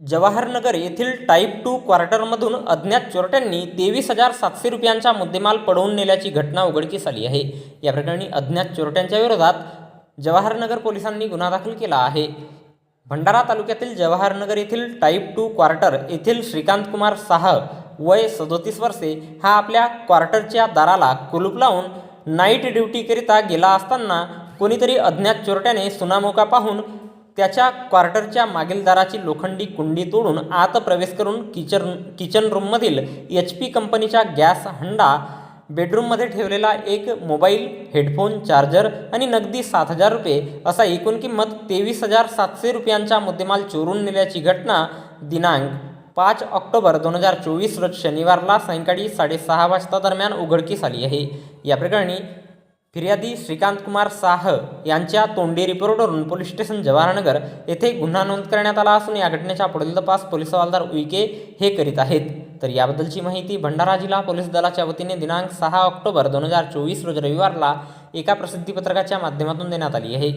जवाहरनगर येथील type two क्वार्टरमधून अज्ञात चोरट्यांनी तेवीस हजार सातशे रुपयांचा मुद्देमाल पळवून नेल्याची घटना उघडकीस आली आहे. या प्रकरणी अज्ञात चोरट्यांच्या विरोधात जवाहरनगर पोलिसांनी गुन्हा दाखल केला आहे. भंडारा तालुक्यातील जवाहरनगर येथील टाईप टू क्वार्टर येथील श्रीकांत कुमार साह वय सदोतीस वर्षे हा आपल्या क्वार्टरच्या दाराला कुलूप लावून नाईट ड्युटीकरिता गेला असताना कोणीतरी अज्ञात चोरट्याने सुनामोका पाहून त्याच्या क्वार्टरच्या मागील दाराची लोखंडी कुंडी तोडून आत प्रवेश करून किचन किचन रूममधील एच पी कंपनीच्या गॅस हंडा बेडरूममध्ये ठेवलेला एक मोबाईल हेडफोन चार्जर आणि नगदी सात हजार रुपये असा एकूण किंमत तेवीस हजार सातशे रुपयांचा मुद्देमाल चोरून नेल्याची घटना दिनांक पाच ऑक्टोबर दोन हजार चोवीस रोज शनिवारला सायंकाळी साडेसहा वाजता दरम्यान उघडकीस आली आहे. या प्रकरणी फिर्यादी श्रीकांत कुमार साह यांच्या तोंडी रिपोर्टवरून पोलीस स्टेशन जवाहरनगर येथे गुन्हा नोंद करण्यात आला असून या घटनेचा पुढील तपास पोलीस हवालदार उईके हे करीत आहेत. तर याबद्दलची माहिती भंडारा जिल्हा पोलीस दलाच्या वतीने दिनांक सहा ऑक्टोबर दोन हजार चोवीस रोज रविवारला एका प्रसिद्धीपत्रकाच्या माध्यमातून देण्यात आली आहे.